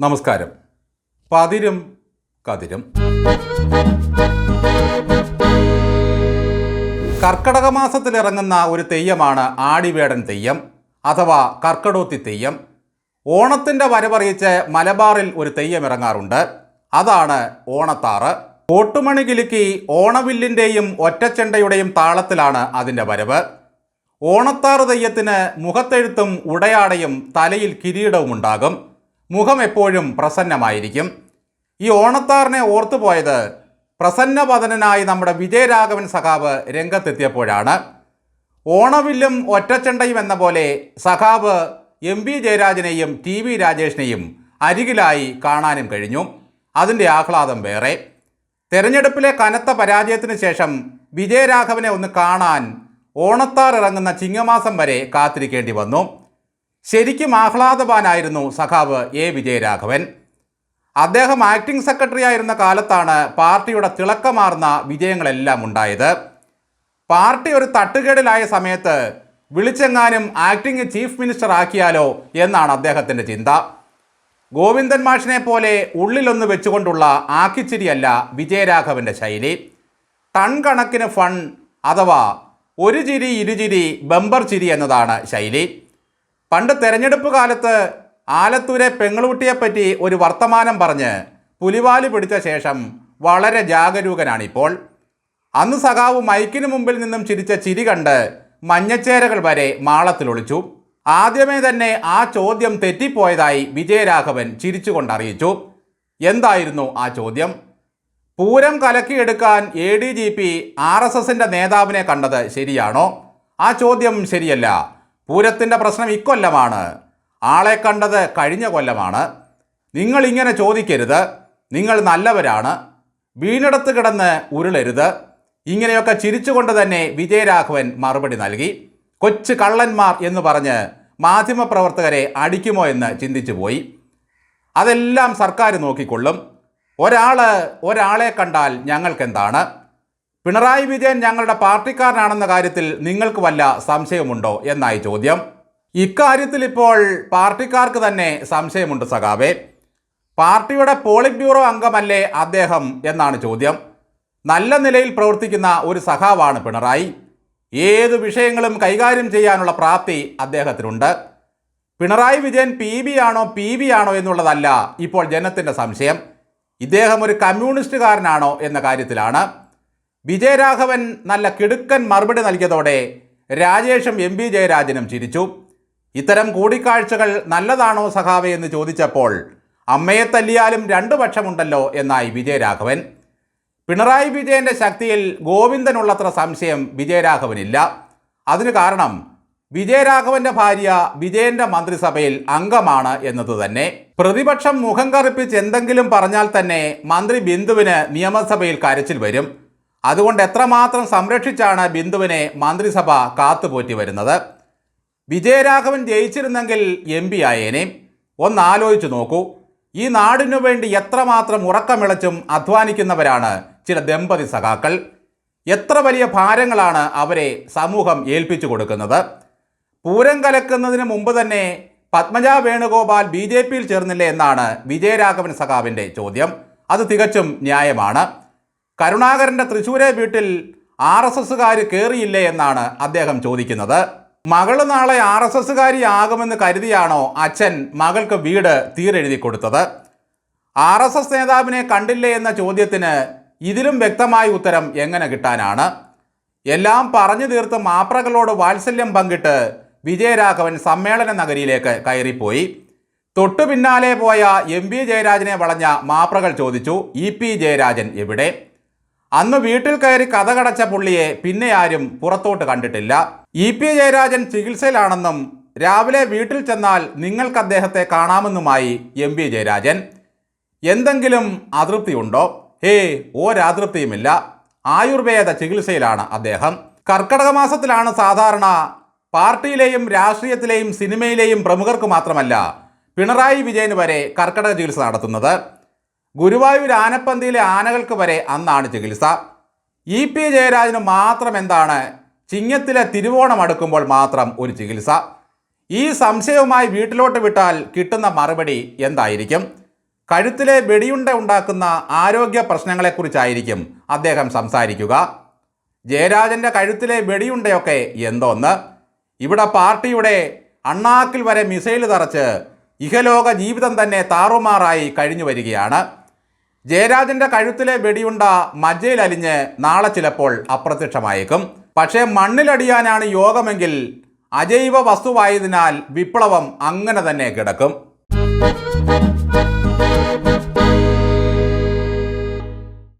നമസ്കാരം. പതിരും കതിരും. കർക്കടക മാസത്തിൽ ഇറങ്ങുന്ന ഒരു തെയ്യമാണ് ആടിവേടൻ തെയ്യം അഥവാ കർക്കടോത്തി തെയ്യം. ഓണത്തിന്റെ വരവറിയിച്ച് മലബാറിൽ ഒരു തെയ്യം ഇറങ്ങാറുണ്ട് അതാണ് ഓണത്താറ്. കോട്ടുമണി കിലുക്കി ഓണവില്ലിന്റെയും ഒറ്റച്ചെണ്ടയുടെയും താളത്തിലാണ് അതിന്റെ വരവ്. ഓണത്താറ് തെയ്യത്തിന് മുഖത്തെഴുത്തും ഉടയാടയും തലയിൽ കിരീടവും ഉണ്ടാകും. മുഖം എപ്പോഴും പ്രസന്നമായിരിക്കും. ഈ ഓണത്താറിനെ ഓർത്തുപോയത് പ്രസന്നപതനായി നമ്മുടെ വിജയരാഘവൻ സഖാവ് രംഗത്തെത്തിയപ്പോഴാണ്. ഓണവില്ലും ഒറ്റച്ചണ്ടയും എന്ന പോലെ സഖാവ് എം വി ജയരാജനെയും ടി വി രാജേഷിനെയും അരികിലായി കാണാനും കഴിഞ്ഞു. അതിന്റെ ആഹ്ലാദം വേറെ. തെരഞ്ഞെടുപ്പിലെ കനത്ത പരാജയത്തിന് ശേഷം വിജയരാഘവനെ ഒന്ന് കാണാൻ ഓണത്താർ ഇറങ്ങുന്ന ചിങ്ങമാസം വരെ കാത്തിരിക്കേണ്ടി വന്നു. ശരിക്കും ആഹ്ലാദവാനായിരുന്നു സഖാവ് എ വിജയരാഘവൻ. അദ്ദേഹം ആക്ടിംഗ് സെക്രട്ടറി ആയിരുന്ന കാലത്താണ് പാർട്ടിയുടെ തിളക്കമാർന്ന വിജയങ്ങളെല്ലാം ഉണ്ടായത്. പാർട്ടി ഒരു തട്ടുകേടിലായ സമയത്ത് വിളിച്ചെങ്ങാനും ആക്ടിംഗ് ചീഫ് മിനിസ്റ്റർ ആക്കിയാലോ എന്നാണ് അദ്ദേഹത്തിന്റെ ചിന്ത. ഗോവിന്ദൻ മാഷിനെ പോലെ ഉള്ളിലൊന്ന് വെച്ചുകൊണ്ടുള്ള ആക്കിച്ചിരിയല്ല വിജയരാഘവന്റെ ശൈലി. ടൺ കണക്കിന് ഫൺ അഥവാ ഒരു ചിരി ഇരുചിരി ബമ്പർ ചിരി എന്നതാണ് ശൈലി. പണ്ട് തെരഞ്ഞെടുപ്പ് കാലത്ത് ആലത്തൂരെ പെങ്ങളുട്ടിയെപ്പറ്റി ഒരു വർത്തമാനം പറഞ്ഞ് പുലിവാൽ പിടിച്ച ശേഷം വളരെ ജാഗരൂകനാണിപ്പോൾ. അന്ന് സഖാവ് മൈക്കിന് മുമ്പിൽ നിന്നും ചിരിച്ച ചിരി കണ്ട് മഞ്ഞച്ചേരകൾ വരെ മാളത്തിലൊളിച്ചു. ആദ്യമേ തന്നെ ആ ചോദ്യം തെറ്റിപ്പോയതായി വിജയരാഘവൻ ചിരിച്ചുകൊണ്ട് അറിയിച്ചു എന്തായിരുന്നു ആ ചോദ്യം? Pooram കലക്കിയെടുക്കാൻ A D G P R S എസിന്റെ നേതാവിനെ കണ്ടത് ശരിയാണോ? ആ ചോദ്യം ശരിയല്ല. പൂരത്തിന്റെ പ്രശ്നം ഇക്കൊല്ലമാണ്. ആളെ കണ്ടത് കഴിഞ്ഞ കൊല്ലമാണ്. നിങ്ങൾ ഇങ്ങനെ ചോദിക്കരുത്. നിങ്ങൾ നല്ലവരാണ്. വീണിടത്ത് കിടന്ന് ഉരുളരുത്. ഇങ്ങനെയൊക്കെ ചിരിച്ചുകൊണ്ട് തന്നെ വിജയരാഘവൻ മറുപടി നൽകി. കൊച്ചു കള്ളന്മാർ എന്ന് പറഞ്ഞ് മാധ്യമപ്രവർത്തകരെ അടിക്കുമോ എന്ന് ചിന്തിച്ചു പോയി. അതെല്ലാം സർക്കാർ നോക്കിക്കൊള്ളും. ഒരാൾ ഒരാളെ കണ്ടാൽ ഞങ്ങൾക്കെന്താണ്? പിണറായി വിജയൻ ഞങ്ങളുടെ പാർട്ടിക്കാരനാണെന്ന കാര്യത്തിൽ നിങ്ങൾക്ക് വല്ല സംശയമുണ്ടോ എന്നായി ചോദ്യം. ഇക്കാര്യത്തിൽ ഇപ്പോൾ പാർട്ടിക്കാർക്ക് തന്നെ സംശയമുണ്ട് സഖാവേ. പാർട്ടിയുടെ പോളിറ്റ് ബ്യൂറോ അംഗമല്ലേ അദ്ദേഹം എന്നാണ് ചോദ്യം. നല്ല നിലയിൽ പ്രവർത്തിക്കുന്ന ഒരു സഖാവാണ് പിണറായി. ഏത് വിഷയങ്ങളും കൈകാര്യം ചെയ്യാനുള്ള പ്രാപ്തി അദ്ദേഹത്തിനുണ്ട്. പിണറായി വിജയൻ പി ബി ആണോ പി ബി ആണോ എന്നുള്ളതല്ല ഇപ്പോൾ ജനത്തിന്റെ സംശയം. ഇദ്ദേഹം ഒരു കമ്മ്യൂണിസ്റ്റുകാരനാണോ എന്ന കാര്യത്തിലാണ്. വിജയരാഘവൻ നല്ല കിടുക്കൻ മറുപടി നൽകിയതോടെ രാജേഷും എം പി ജയരാജനും ചിരിച്ചു. ഇത്തരം കൂടിക്കാഴ്ചകൾ നല്ലതാണോ സഖാവേ എന്ന് ചോദിച്ചപ്പോൾ അമ്മയെ തല്ലിയാലും രണ്ടു പക്ഷമുണ്ടല്ലോ എന്നായി വിജയരാഘവൻ. പിണറായി വിജയന്റെ ശക്തിയിൽ ഗോവിന്ദനുള്ളത്ര സംശയം വിജയരാഘവനില്ല. അതിന് കാരണം വിജയരാഘവന്റെ ഭാര്യ വിജയന്റെ മന്ത്രിസഭയിൽ അംഗമാണ് എന്നത് തന്നെ. പ്രതിപക്ഷം മുഖം കറുപ്പിച്ച് എന്തെങ്കിലും പറഞ്ഞാൽ തന്നെ മന്ത്രി ബിന്ദുവിന് നിയമസഭയിൽ കരച്ചിൽ വരും. അതുകൊണ്ട് എത്രമാത്രം സംരക്ഷിച്ചാണ് ബിന്ദുവിനെ മന്ത്രിസഭ കാത്തുപോറ്റി വരുന്നത്? വിജയരാഘവൻ ജയിച്ചിരുന്നെങ്കിൽ എം പി ആയേനെ. ഒന്ന് ആലോചിച്ചു നോക്കൂ. ഈ നാടിനു വേണ്ടി എത്രമാത്രം ഉറക്കമിളച്ചും അധ്വാനിക്കുന്നവരാണ് ചില ദമ്പതി സഖാക്കൾ. എത്ര വലിയ ഭാരങ്ങളാണ് അവരെ സമൂഹം ഏൽപ്പിച്ചു കൊടുക്കുന്നത്. പൂരം കലക്കുന്നതിന് മുമ്പ് തന്നെ പത്മജ വേണുഗോപാൽ ബി ജെ പിയിൽ ചേർന്നില്ലേ എന്നാണ് വിജയരാഘവൻ സഖാവിന്റെ ചോദ്യം. അത് തികച്ചും ന്യായമാണ്. കരുണാകരന്റെ തൃശ്ശൂരെ വീട്ടിൽ ആർ എസ് എസ്സുകാർ കയറിയില്ലേ എന്നാണ് അദ്ദേഹം ചോദിക്കുന്നത്. മകൾ നാളെ ആർ എസ് എസ്സുകാരിയാകുമെന്ന് കരുതിയാണോ അച്ഛൻ മകൾക്ക് വീട് തീരെഴുതി കൊടുത്തത്? ആർ എസ് എസ് നേതാവിനെ കണ്ടില്ലേ എന്ന ചോദ്യത്തിന് ഇതിലും വ്യക്തമായ ഉത്തരം എങ്ങനെ കിട്ടാനാണ്? എല്ലാം പറഞ്ഞു തീർത്ത് മാപ്രകളോട് വാത്സല്യം പങ്കിട്ട് വിജയരാഘവൻ സമ്മേളന നഗരിയിലേക്ക് കയറിപ്പോയി. തൊട്ടു പിന്നാലെ പോയ എം പി ജയരാജനെ വളഞ്ഞ മാപ്രകൾ ചോദിച്ചു ഇ പി ജയരാജൻ എവിടെ? അന്ന് വീട്ടിൽ കയറി കഥ കടച്ച പുള്ളിയെ പിന്നെ ആരും പുറത്തോട്ട് കണ്ടിട്ടില്ല. ഇ പി ജയരാജൻ ചികിത്സയിലാണെന്നും രാവിലെ വീട്ടിൽ ചെന്നാൽ നിങ്ങൾക്ക് അദ്ദേഹത്തെ കാണാമെന്നുമായി എം പി ജയരാജൻ. എന്തെങ്കിലും അതൃപ്തിയുണ്ടോ? ഹേ ഒരതൃപ്തിയുമില്ല. ആയുർവേദ ചികിത്സയിലാണ് അദ്ദേഹം. കർക്കടക മാസത്തിലാണ് സാധാരണ പാർട്ടിയിലെയും രാഷ്ട്രീയത്തിലെയും സിനിമയിലെയും പ്രമുഖർക്ക് മാത്രമല്ല പിണറായി വിജയന് വരെ കർക്കടക ചികിത്സ നടത്തുന്നത്. ഗുരുവായൂർ ആനപ്പന്തിയിലെ ആനകൾക്ക് വരെ അന്നാണ് ചികിത്സ. ഇ പി ജയരാജന് മാത്രം എന്താണ്? ചിങ്ങത്തിലെ തിരുവോണം അടുക്കുമ്പോൾ മാത്രം ഒരു ചികിത്സ. ഈ സംശയവുമായി വീട്ടിലോട്ട് വിട്ടാൽ കിട്ടുന്ന മറുപടി എന്തായിരിക്കും? കഴുത്തിലെ വെടിയുണ്ട ഉണ്ടാക്കുന്ന ആരോഗ്യ പ്രശ്നങ്ങളെക്കുറിച്ചായിരിക്കും അദ്ദേഹം സംസാരിക്കുക. ജയരാജന്റെ കഴുത്തിലെ വെടിയുണ്ടയൊക്കെ എന്തോന്ന്? ഇവിടെ പാർട്ടിയുടെ അണ്ണാക്കിൽ വരെ മിസൈൽ തറച്ച് ഇഹലോക ജീവിതം തന്നെ താറുമാറായി കഴിഞ്ഞു വരികയാണ്. ജയരാജന്റെ കഴുത്തിലെ വെടിയുണ്ട മജ്ജയിൽ അലിഞ്ഞ് നാളെ ചിലപ്പോൾ അപ്രത്യക്ഷമായേക്കും. പക്ഷേ മണ്ണിലടിയാനാണ് യോഗമെങ്കിൽ അജൈവ വസ്തുവായതിനാൽ വിപ്ലവം അങ്ങനെ തന്നെ കിടക്കും.